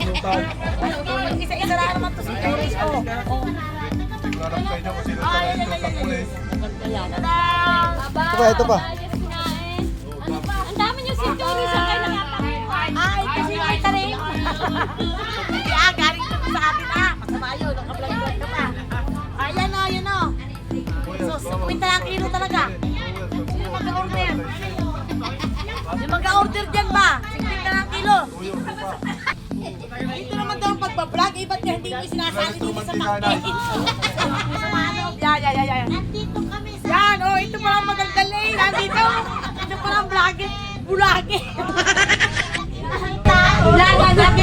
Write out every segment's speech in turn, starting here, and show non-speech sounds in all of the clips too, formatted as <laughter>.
nagpaglutan. Isa-isa na naman to si Tourist. Oh. Oh. Harap kayo kung sino sa inyo sa. Ito pa, ito pa. Ang dami niyo si Jory sa kayo nakapakita. Ay, kasi kita rin. Ah, galing to sa atin ah. Masama yun, naka-vlog-vlog ka pa. Ayan o, yun o. So, 50 lang kilo talaga. Sino mag-order? Yung mag-order dyan ba? 50 lang kilo. Ito naman daw ang pagbablog, eh, ba't hindi mo sinasali dito sa package? <laughs> Yan, yan, yan, yan. Nandito kami sa... Yan, oh, ito pa lang magandang eh. Nandito. Ito pa lang vlogger. Vlogger.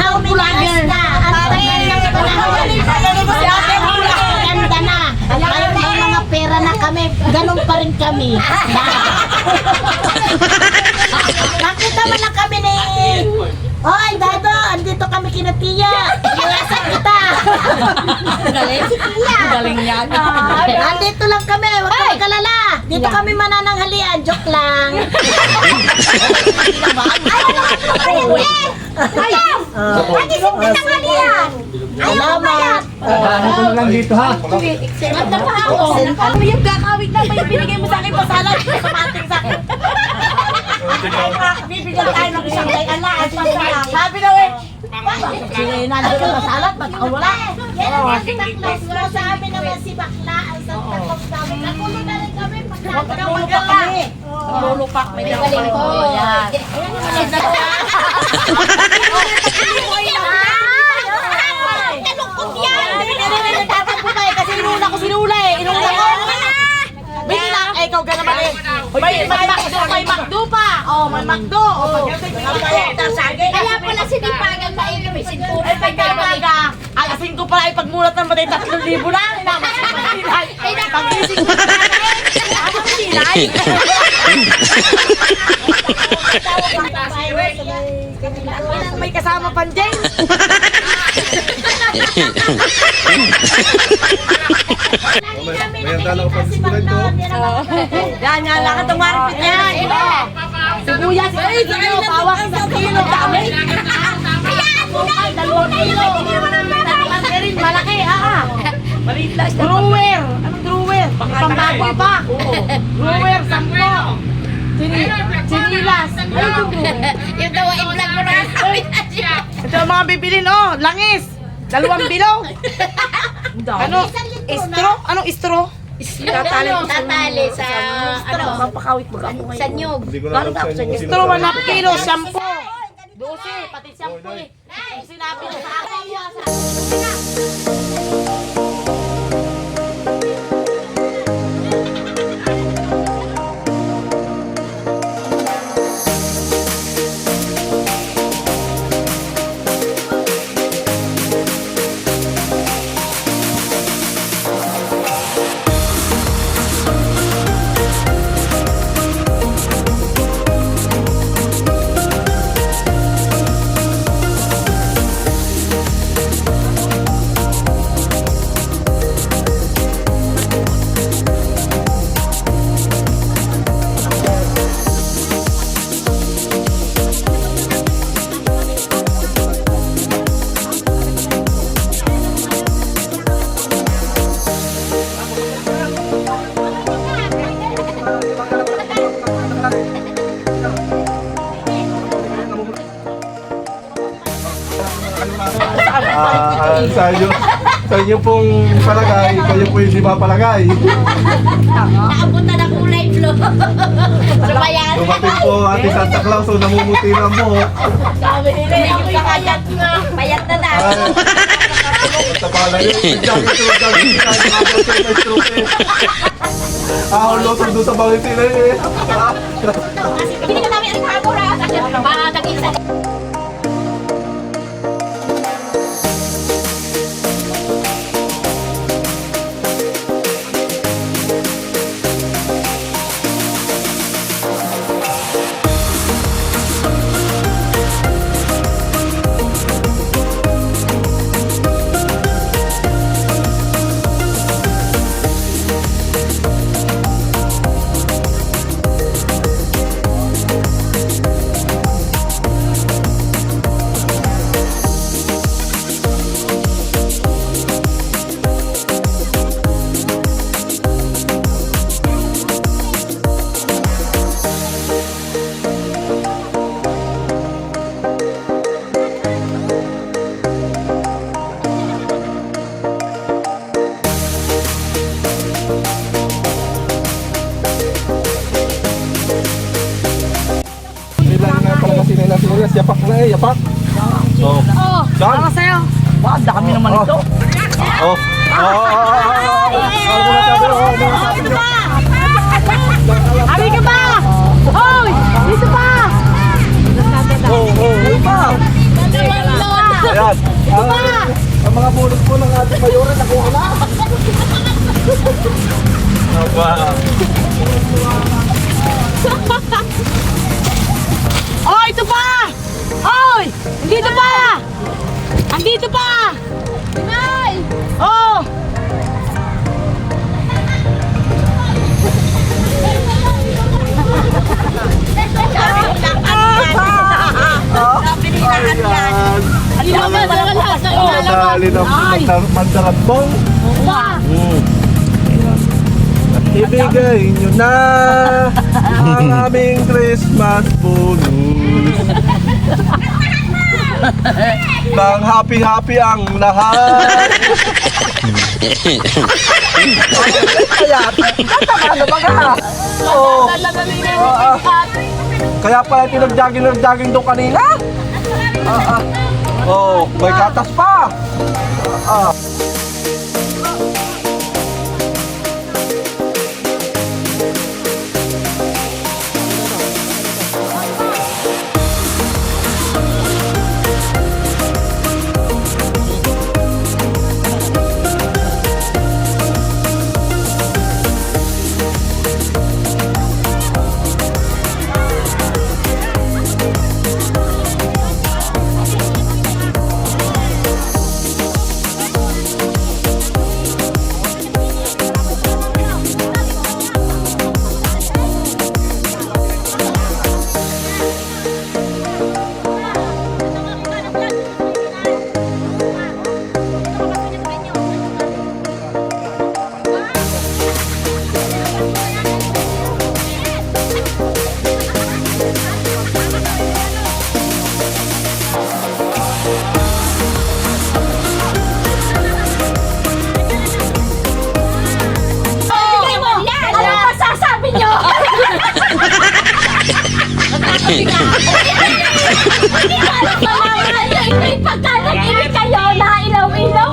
How many years na? Si ate? Vlogger. Ganda na. Ngayon may mga pera na kami. Ganun pa rin kami. <laughs> Nakita mo na kami ni... Hoy, Dado, andito kami kina Tia. Iwasan kita. Galing. Galing yan. Andito lang kami, huwag ka magkalala. Dito kami manananghalian, joke lang. Ay, ano Ay, Pwede sa tanghalian. Salamat. Ano lang dito ha? Ganda pa ako. Ano yung kakawit na ba yung binigay mo sa akin pasalan? Kamating sa akin. Bibigyan tayo ng isang day ala at. Sabi daw eh. Sige, nandito na ba't ka wala? Yan ang si Bakla. Sa amin naman si Bakla. Ang Santa Claus namin. Nakulo na rin kami. Kang maglupak kami. Lulupak, may galing ko. Yan. Talukot yan. Hindi, hindi, hindi, nagtatampo tayo kasi inuna ko sinula eh. Inuna ko. Bigla, eh, ikaw ka naman eh. May, may McDo, may McDo pa. Oh, may McDo. Oh, Kaya pala sinipagan tayo kami. Sinpuro Ay, pagkakaga, alasin ko ipagmulat ng matay 3,000 na. Inamasin ko silay. Pagising ko na Ano silay? May kasama pang Jane. May may handa lang ako pag sikulan to. Yan, yan, lakad ng maripit yan. Sibuyas, ay, kilo, bawang isang kilo. Dami. Ay, dalawang kilo. Malaki Maliit lang. Brewer. Anong brewer? Pambaboy pa. Brewer, sampo. Sini, sinilas. Ay, yung brewer. Yung daw i-vlog mo na. Ito ang mga bibilin, oh. Langis. Dalawang bilog. Ano? Istro? Anong istro? Tatali. Tatali sa ano, Mapakawit mo ako sa nyug. Hindi ko na alam sa sino Istro, 1 kilo, shampoo. 12, pati shampoo eh. Sinabi na sa akin. Ah, ah, sa inyo, sa inyo pong palagay, kayo po yung di ba palagay. Nakapunta na kulay blue. Sumayan. Dumating po ate Santa Claus, so namumuti na mo. Sabi nila, Medyo payat na. Payat na na. Sa pala yun. Jogging to, to, jogging to. Ah, ulo, doon sa bangin sila eh. Hindi ka namin ang kamura. Para naging Saan? para sa'yo. Wow, dami naman Oh. ito. Oh. Oh, oh, oh, oh, oh, oh. Oh? Abi ka ba? Hoy! Dito pa! Oh, oh, ano pa? Ayan. Ang, ang mga bunot po ng ating mayroon, nakuha na. <laughs> Aba. Ayan. Alila ka, talaga lahat na Madali ng mandarambong. Mm. Ibigay nyo na ang <laughs> aming Christmas bonus. Bang happy-happy ang lahat. Kaya, tama na ba ka? Oo. Ah. Kaya pala tinag-jogging nag-jogging doon kanina? Ah, <laughs> ah. Oh, may gatas pa. Ah. Ano Hindi ka alam ba mga pagkanaginig kayo na ilaw-ilaw?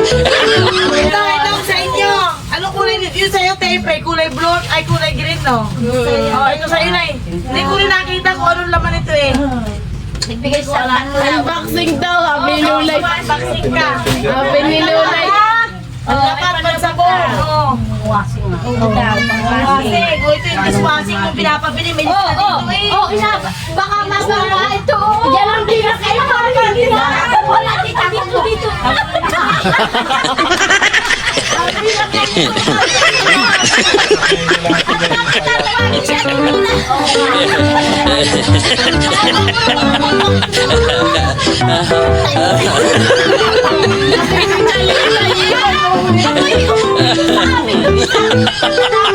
Ito, ito sa inyo. Ano kulay? Yung sa'yo, tape, ay kulay blue, ay kulay green, no? Oh, ito sa'yo na eh. Hindi ko rin nakita kung anong laman ito eh. Nagbigay sa Unboxing daw, happy new life. Unboxing ka. Happy new life. Ang lapat, pagsabong. Oo. Washing. Washing. Oh, ito yung dishwashing mo pinapabili. May lista dito eh. Oh, ina, baka masama ito. Yan ang di na kayo hindi na. Wala dito dito dito. Thank you all for watching